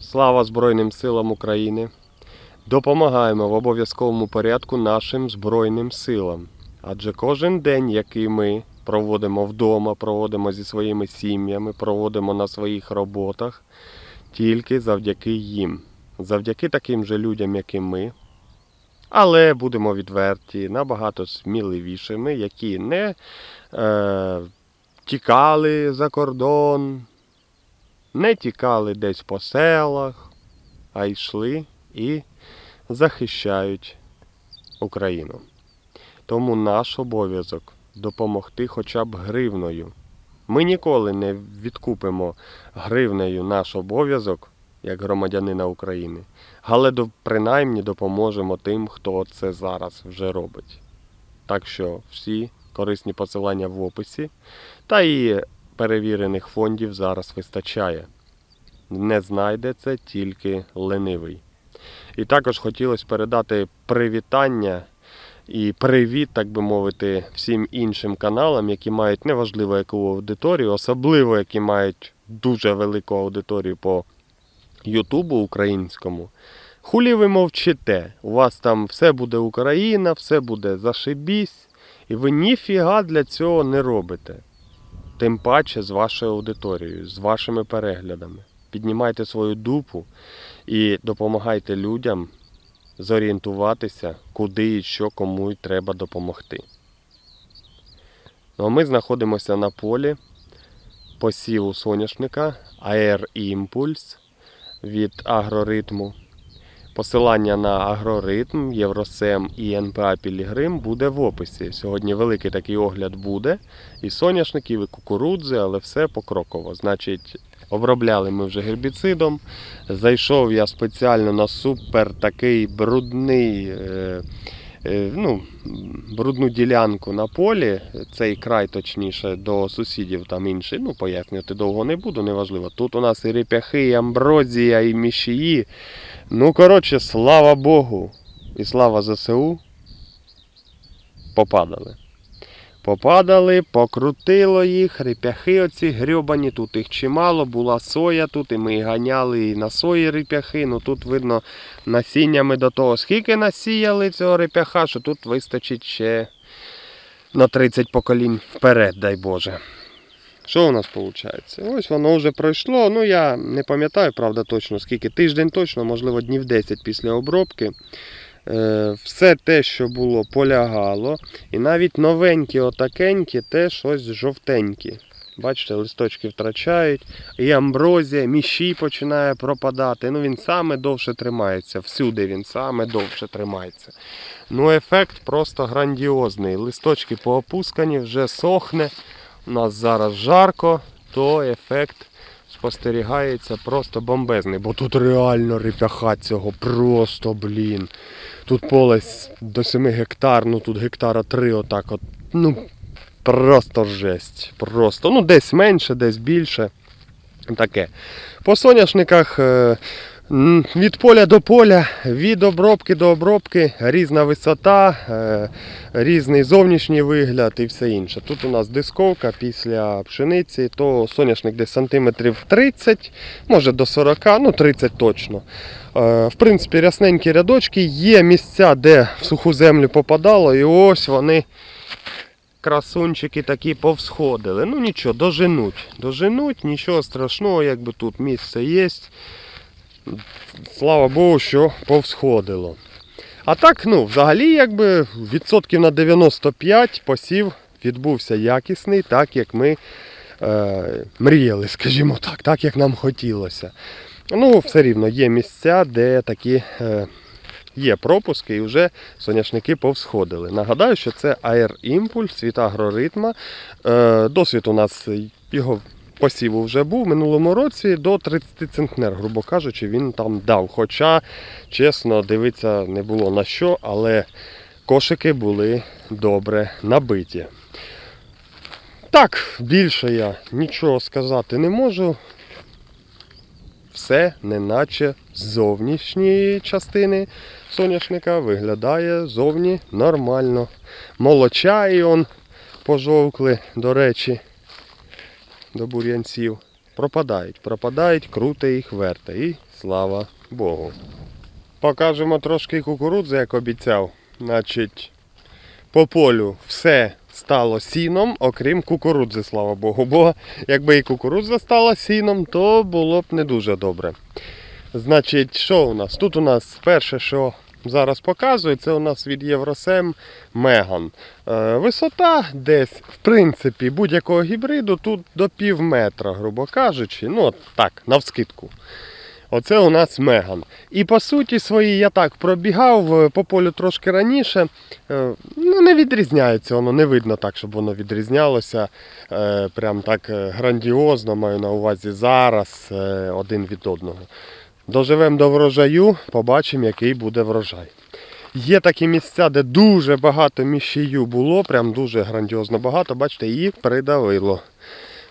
Слава Збройним силам України! Допомагаємо в обов'язковому порядку нашим Збройним силам. Адже кожен день, який ми проводимо вдома, проводимо зі своїми сім'ями, проводимо на своїх роботах, тільки завдяки їм. Завдяки таким же людям, як і ми. Але будемо відверті, набагато сміливішими, які не е, тікали за кордон, не тікали десь по селах, а йшли і захищають Україну. Тому наш обов'язок допомогти хоча б гривною. Ми ніколи не відкупимо гривнею наш обов'язок як громадянина України, але принаймні допоможемо тим, хто це зараз вже робить. Так що всі корисні посилання в описі та і перевірених фондів зараз вистачає. Не знайде це тільки ленивий. І також хотілося передати привітання і привіт, так би мовити, всім іншим каналам, які мають неважливо яку аудиторію, особливо які мають дуже велику аудиторію по Ютубу українському. Хулі ви мовчите, у вас там все буде Україна, все буде зашибісь, і ви ніфіга для цього не робите. Тим паче з вашою аудиторією, з вашими переглядами. Піднімайте свою дупу і допомагайте людям зорієнтуватися, куди і що кому й треба допомогти. Ну а ми знаходимося на полі посіву соняшника Air Impulse від агроритму. Посилання на агроритм, Євросем і НПА Пілігрим буде в описі. Сьогодні великий такий огляд буде. І соняшників, і кукурудзи, але все покроково. Значить, обробляли ми вже гербіцидом. Зайшов я спеціально на супер такий брудний. Е, ну, брудну ділянку на полі, цей край точніше, до сусідів там інший. Ну, пояснювати довго не буду, неважливо. Тут у нас і реп'яхи, і амброзія, і мішії. Ну, коротше, слава Богу і слава ЗСУ. Попадали. Попадали, покрутило їх, реп'яхи оці грьобані, тут їх чимало, була соя тут, і ми ганяли і на сої реп'яхи. Ну тут видно насіннями до того, скільки насіяли цього реп'яха, що тут вистачить ще на 30 поколінь вперед, дай Боже. Що у нас виходить? Ось воно вже пройшло. Ну я не пам'ятаю, правда, точно скільки. Тиждень точно, можливо, днів 10 після обробки. Е, Все те, що було, полягало. І навіть новенькі, отакенькі, те щось жовтенькі. Бачите, листочки втрачають. І амброзія, міші починає пропадати. Ну він саме довше тримається. Всюди він саме довше тримається. Ну, ефект просто грандіозний. Листочки поопускані, вже сохне. У нас зараз жарко, то ефект спостерігається просто бомбезний, бо тут реально реп'яха цього, просто, блін. Тут поле до 7 гектар, ну тут гектара 3 отак от. Ну, просто жесть. Просто. Ну, десь менше, десь більше. Таке. По соняшниках е, від поля до поля, від обробки до обробки, різна висота, е, різний зовнішній вигляд і все інше. Тут у нас дисковка після пшениці, то соняшник десь сантиметрів 30, може до 40, ну 30 точно. Е, В принципі, рясненькі рядочки, є місця, де в суху землю попадало, і ось вони. Красунчики такі повсходили. Ну нічого, доженуть. Доженуть, нічого страшного, якби тут місце є. Слава Богу, що повсходило. А так, ну, взагалі, якби відсотків на 95 посів відбувся якісний, так як ми е, мріяли, скажімо так, так як нам хотілося. Ну, все рівно є місця, де такі е, є пропуски і вже соняшники повсходили. Нагадаю, що це Impulse від агроритма. Е, досвід у нас його посіву вже був в минулому році до 30 центнер, грубо кажучи, він там дав. Хоча, чесно, дивитися не було на що, але кошики були добре набиті. Так, більше я нічого сказати не можу. Все, неначе з зовнішньої частини соняшника виглядає зовні нормально. Молочаї он пожовкли, до речі, до бур'янців. пропадають. Пропадають, круте їх верте. І слава Богу. Покажемо трошки кукурудзи, як обіцяв. Значить, по полю все стало сіном, окрім кукурудзи, слава Богу. Бо якби і кукурудза стала сіном, то було б не дуже добре. Значить, що у нас? Тут у нас перше, що зараз показую, це у нас від Євросем Меган. Е, висота десь, в принципі, будь-якого гібриду тут до пів метра, грубо кажучи. Ну, от так, навскидку. Оце у нас Меган. І по суті своїй я так пробігав е, по полю трошки раніше. Е, Ну, не відрізняється воно, не видно так, щоб воно відрізнялося. Прям так грандіозно, маю на увазі зараз один від одного. Доживемо до врожаю, побачимо, який буде врожай. Є такі місця, де дуже багато міщію було, прям дуже грандіозно багато, бачите, її придавило.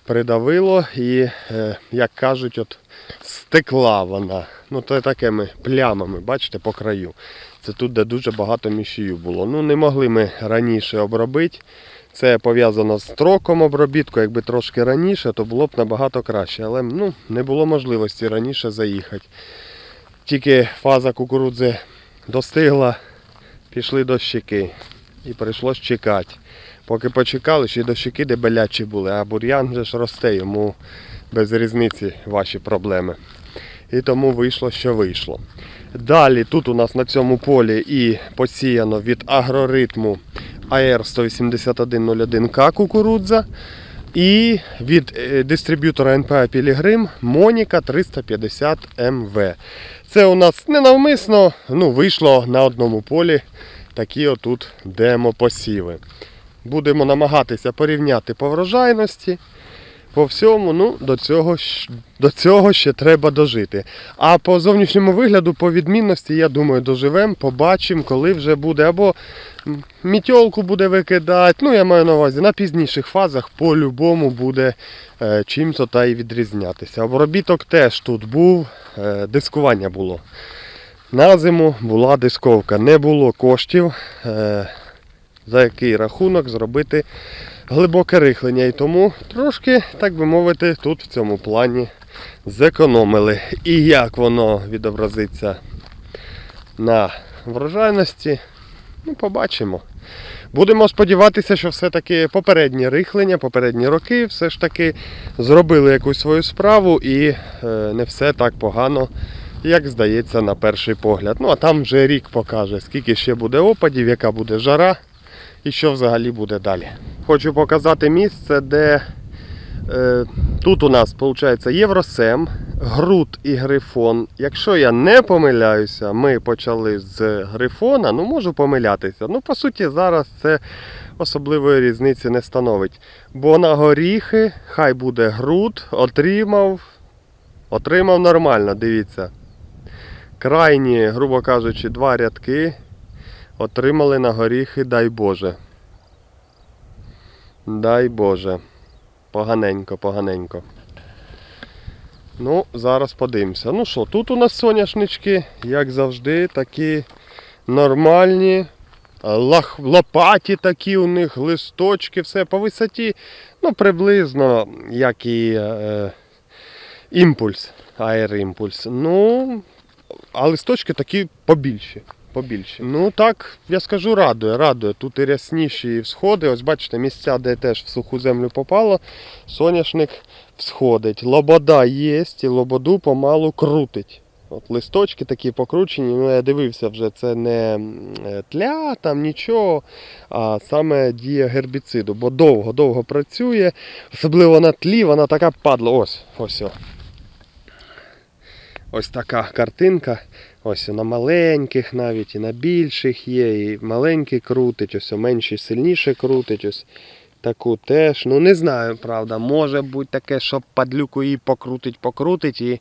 Придавило і, е, як кажуть, от стекла вона. Ну, то такими плямами, бачите, по краю. Це тут, де дуже багато міщію було. Ну, не могли ми раніше обробити. Це пов'язано з строком обробітку. Якби трошки раніше, то було б набагато краще. Але ну, не було можливості раніше заїхати. Тільки фаза кукурудзи достигла, пішли дощики. І прийшлось чекати. Поки почекали, ще й дощики дебелячі були, а бур'ян же ж росте, йому без різниці ваші проблеми. І тому вийшло, що вийшло. Далі тут у нас на цьому полі і посіяно від агроритму АР 18101К кукурудза. І від е, дистриб'ютора НПА Пілігрим Моніка 350 МВ. Це у нас ненавмисно ну, вийшло на одному полі такі отут демо-посіви. Будемо намагатися порівняти по врожайності. По всьому, ну, до цього, до цього ще треба дожити. А по зовнішньому вигляду, по відмінності, я думаю, доживемо, побачимо, коли вже буде або мітьолку буде викидати. Ну, я маю на увазі, на пізніших фазах по-любому буде е, чим-то та й відрізнятися. Обробіток теж тут був, е, дискування було. На зиму була дисковка. Не було коштів, е, за який рахунок зробити глибоке рихлення. І тому трошки, так би мовити, тут в цьому плані зекономили. І як воно відобразиться на врожайності, ну, побачимо. Будемо сподіватися, що все-таки попереднє рихлення, попередні роки все ж таки зробили якусь свою справу і е, не все так погано, як здається на перший погляд. Ну а там вже рік покаже, скільки ще буде опадів, яка буде жара і що взагалі буде далі. Хочу показати місце, де е, тут у нас виходить Євросем, Грут і Грифон. Якщо я не помиляюся, ми почали з Грифона, ну можу помилятися. Ну, по суті, зараз це особливої різниці не становить. Бо на горіхи хай буде Грут, отримав, отримав нормально, дивіться. Крайні, грубо кажучи, два рядки отримали на горіхи, дай Боже. Дай Боже. Поганенько, поганенько. Ну, зараз подивимося. Ну що, тут у нас соняшнички, як завжди, такі нормальні. Лопаті такі у них, листочки, все по висоті. Ну, приблизно, як і е, імпульс, аероімпульс. Ну, а листочки такі побільші. Побільші. Ну так, я скажу, радує, радує. Тут і рясніші і всходи. Ось бачите, місця, де теж в суху землю попало, соняшник всходить. Лобода є, і лободу помалу крутить. От листочки такі покручені, ну я дивився вже, це не е, тля, там нічого, а саме дія гербіциду, бо довго-довго працює, особливо на тлі, вона така падла. Ось, ось. О. Ось така картинка. Ось на маленьких навіть і на більших є, і маленький крутить, ось менший сильніше крутить. Ось таку теж. Ну не знаю, правда. Може бути таке, що падлюку її покрутить, покрутить і,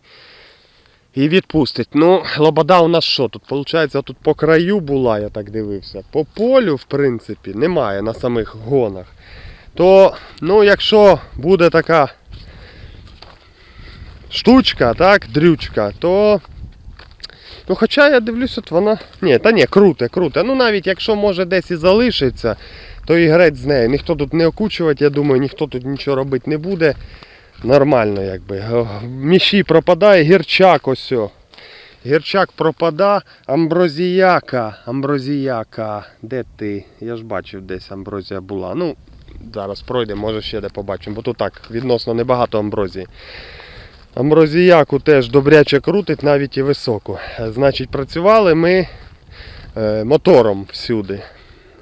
і відпустить. Ну, лобода у нас що? Тут, виходить, тут по краю була, я так дивився. По полю, в принципі, немає на самих гонах. То, ну, якщо буде така штучка, так, дрючка, то. Ну, хоча я дивлюсь, от вона. Ні, та ні, круте, круте. Ну навіть якщо може десь і залишиться, то і греть з нею. Ніхто тут не окучувати, я думаю, ніхто тут нічого робити не буде. нормально якби. Міші пропадає, гірчак ось. Гірчак пропада, амброзіяка, амброзіяка. Де ти? Я ж бачив, десь амброзія була. Ну, зараз пройде, може ще де побачимо, бо тут так відносно небагато амброзії. Амброзіяку теж добряче крутить, навіть і високу. Е, Значить, працювали ми е, мотором всюди,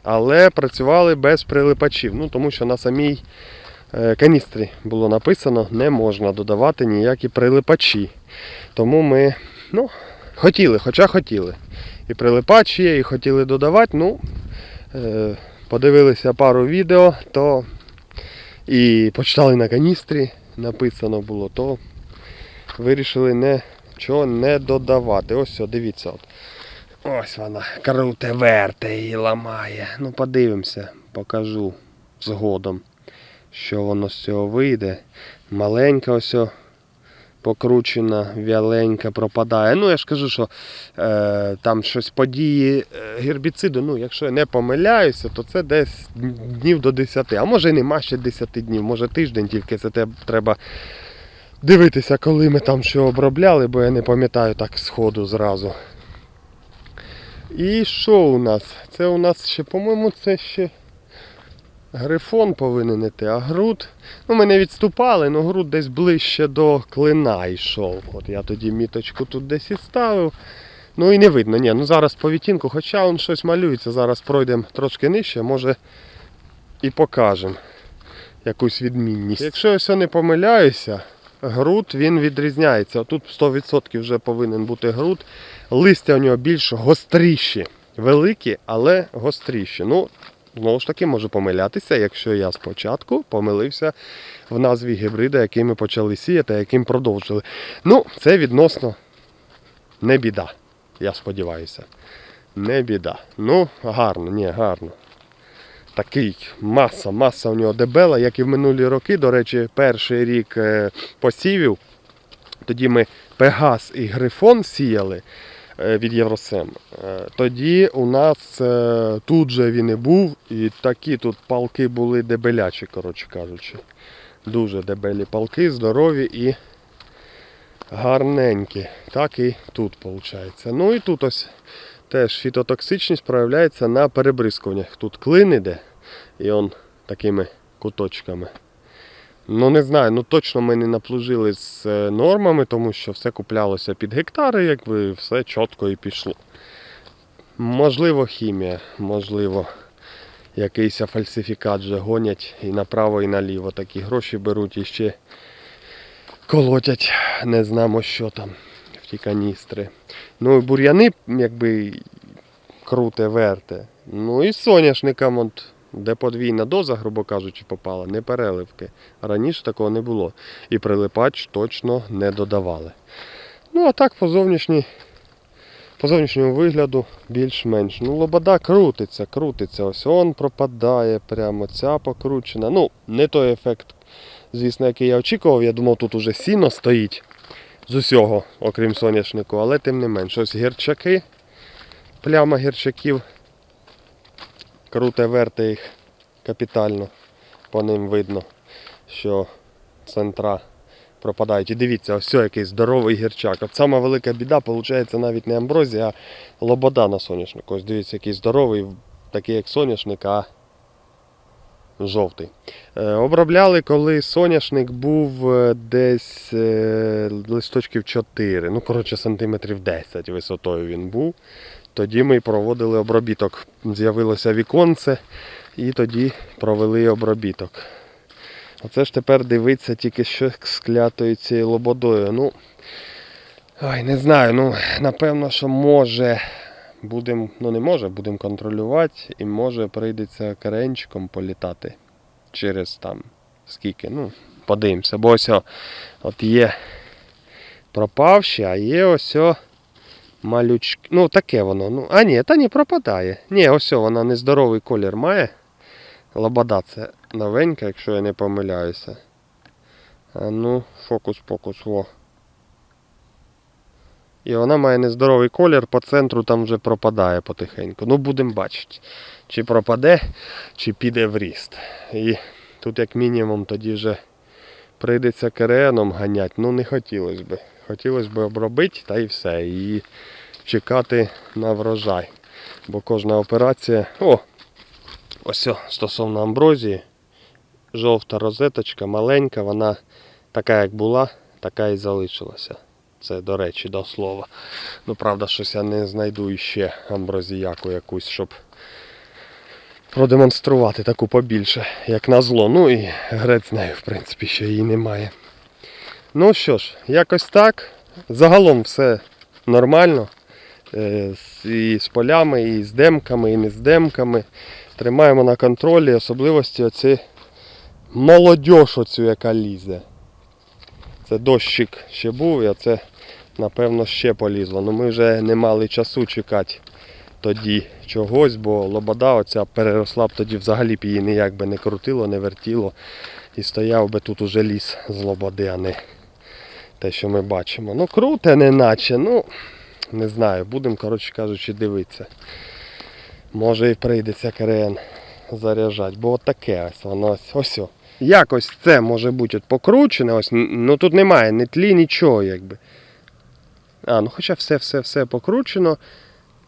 але працювали без прилипачів. Ну, тому що на самій е, каністрі було написано, не можна додавати ніякі прилипачі. Тому ми ну, хотіли, хоча хотіли. І прилипач є, і хотіли додавати. Ну, е, подивилися пару відео, то і почитали на каністрі, написано було, то вирішили нічого не додавати. Ось все, дивіться. От. Ось вона, круте верте її ламає. Ну подивимося, покажу згодом, що воно з цього вийде. Маленька ось о, покручена, вяленька пропадає. Ну я ж кажу, що е, там щось події е, гербіциду, ну якщо я не помиляюся, то це десь днів до 10. А може нема ще 10 днів, може тиждень тільки це треба дивитися, коли ми там що обробляли, бо я не пам'ятаю так сходу зразу. І що у нас? Це у нас ще, по-моєму, це ще грифон повинен іти, а груд. Ну, ми не відступали, але груд десь ближче до клина йшов. От я тоді міточку тут десь і ставив. Ну і не видно, ні, ну зараз по відтінку, хоча он щось малюється, зараз пройдемо трошки нижче, може і покажемо якусь відмінність. Якщо я все не помиляюся, груд він відрізняється. Тут 100% вже повинен бути груд. Листя у нього більш гостріші. Великі, але гостріші. Ну, знову ж таки, можу помилятися, якщо я спочатку помилився в назві гібрида, який ми почали сіяти, яким продовжили. Ну, це відносно не біда. Я сподіваюся. Не біда. Ну, гарно, ні, гарно. Такий маса, маса у нього дебела, як і в минулі роки. До речі, перший рік е, посівів. Тоді ми Пегас і Грифон сіяли е, від Євросем. Е, Тоді у нас тут же він і був, і такі тут палки були дебелячі, коротше кажучи. Дуже дебелі палки, здорові і гарненькі. Так і тут виходить. Ну і тут ось теж фітотоксичність проявляється на перебризкуваннях. Тут клин іде, і он такими куточками. Ну не знаю, ну точно ми не наплужили з е, нормами, тому що все куплялося під гектари, якби все чітко і пішло. Можливо, хімія, можливо, якийсь фальсифікат вже гонять і направо, і наліво. Такі гроші беруть і ще колотять, не знамо що там в ті каністри. Ну і бур'яни, якби круте, верте. Ну і соняшникам, от, де подвійна доза, грубо кажучи, попала, не переливки. Раніше такого не було. І прилипач точно не додавали. Ну, а так по зовнішній. По зовнішньому вигляду більш-менш. Ну, лобода крутиться, крутиться. Ось он пропадає прямо, ця покручена. Ну, не той ефект, звісно, який я очікував. Я думав, тут уже сіно стоїть з усього, окрім соняшнику, але тим не менш. Ось гірчаки, пляма гірчаків. Круте верте їх капітально. По ним видно, що центра пропадають. І дивіться, ось який здоровий гірчак. От сама велика біда, виходить, навіть не амброзія, а лобода на соняшнику. Ось дивіться, який здоровий, такий як соняшник, а жовтий. Е, обробляли, коли соняшник був е, десь е, листочків 4, ну, коротше, сантиметрів 10 висотою він був. Тоді ми проводили обробіток. З'явилося віконце, і тоді провели обробіток. Оце ж тепер дивиться тільки що з клятою цією лободою. Ну, ой, не знаю, ну, напевно, що може. Будем, ну не може, будемо контролювати і може прийдеться каренчиком політати через там скільки. Ну, подивимося. Бо ось о, от є пропавші, а є ось о малючки. Ну, таке воно. Ну, а ні, та ні, пропадає. Ні, ось о, вона нездоровий колір має. Лобода це новенька, якщо я не помиляюся. А ну, фокус-покус, во. І вона має нездоровий колір, по центру там вже пропадає потихеньку. Ну, будемо бачити, чи пропаде, чи піде в ріст. І тут, як мінімум, тоді вже прийдеться кереном ганяти, ну не хотілося б. Хотілося б обробити та і все. І чекати на врожай. Бо кожна операція. О! Ось стосовно амброзії. Жовта розеточка, маленька, вона така, як була, така і залишилася. Це, до речі, до слова. Ну, правда, щось я не знайду іще амброзіяку якусь, щоб продемонструвати таку побільше, як на зло. Ну і грець нею, в принципі, ще її немає. Ну що ж, якось так. Загалом все нормально. Е, І з полями, і з демками, і не з демками. Тримаємо на контролі особливості оці молодьож оцю, яка лізе. Це дощик ще був, і оце, напевно, ще полізло. Ну ми вже не мали часу чекати тоді чогось, бо лобода оця переросла б тоді взагалі б її ніяк би не крутило, не вертіло. І стояв би тут уже ліс з лободи, а не те, що ми бачимо. Ну, круте, не наче, ну не знаю, будемо, коротше кажучи, дивитися. Може і прийдеться КРН заряджати, бо от таке ось воно ось. ось. Якось це може бути от покручене, ось, ну тут немає ні тлі, нічого якби. А, ну хоча все, все, все покручено.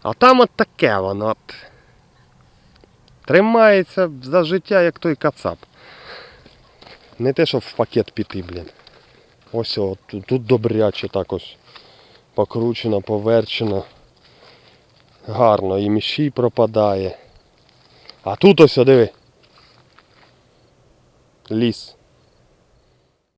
А там от таке воно. От. Тримається за життя, як той кацап. Не те, щоб в пакет піти, блін. Ось о, тут, добряче так ось. Покручено, поверчено. Гарно, і мішій пропадає. А тут ось, диви. Ліс.